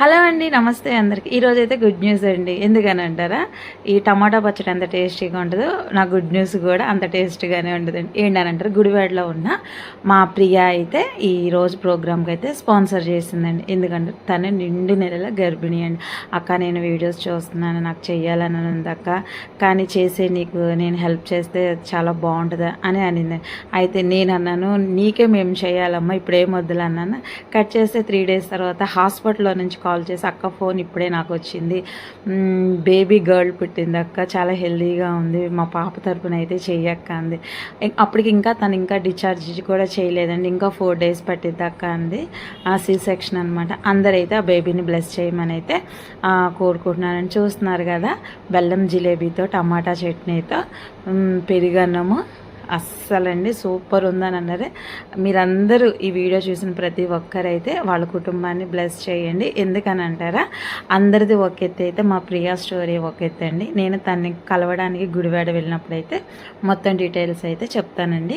Hello అండి నమస్తే అందరికీ. ఈరోజు అయితే గుడ్ న్యూస్ అండి. ఎందుకని అంటారా? ఈ టమాటా పచ్చడి ఎంత టేస్టీగా ఉండదు నా గుడ్ న్యూస్ కూడా అంత టేస్టీగానే ఉండదండి ఏంటని అంటారు? గుడివాడలో ఉన్న మా ప్రియ అయితే ఈ రోజు ప్రోగ్రామ్కి అయితే స్పాన్సర్ చేసిందండి. ఎందుకంటే తను నిండు నెలల గర్భిణి అండి. అక్క నేను వీడియోస్ చూస్తున్నాను నాకు చెయ్యాలని ఉంది అక్క. కానీ చేసే నీకు నేను హెల్ప్ చేస్తే చాలా బాగుంటుంది అని అనింది. అయితే నేను అన్నాను నీకే మేము చేయాలమ్మా ఇప్పుడేం వద్దులు అన్నాను. కట్ చేస్తే త్రీ డేస్ తర్వాత హాస్పిటల్లో నుంచి కాల్ చేసి అక్క ఫోన్ ఇప్పుడే నాకు వచ్చింది. బేబీ గర్ల్ పుట్టింది అక్క చాలా హెల్దీగా ఉంది. మా పాప తరపున అయితే చెయ్యక్క అంది. అప్పటికి ఇంకా తను ఇంకా డిశ్చార్జ్ కూడా చేయలేదండి. ఇంకా ఫోర్ డేస్ పట్టిద్ది అక్క అంది. ఆ సి సెక్షన్ అనమాట అందరైతే ఆ బేబీని బ్లెస్ చేయమని అయితే కోరుకుంటున్నారని చూస్తున్నారు కదా. బెల్లం జిలేబీతో టమాటా చట్నీతో పెరిగన్నము పెరుగన్నము. అస్సలండి సూపర్ ఉందని అన్నారు. మీరందరూ ఈ వీడియో చూసిన ప్రతి ఒక్కరైతే వాళ్ళ కుటుంబాన్ని బ్లెస్ చేయండి. ఎందుకని అంటారా అందరిది ఒక ఎత్తు అయితే మా ప్రియా స్టోరీ ఒక ఎత్తు అండి. నేను తన్ని కలవడానికి గుడివాడ వెళ్ళినప్పుడు అయితే మొత్తం డీటెయిల్స్ అయితే చెప్తానండి.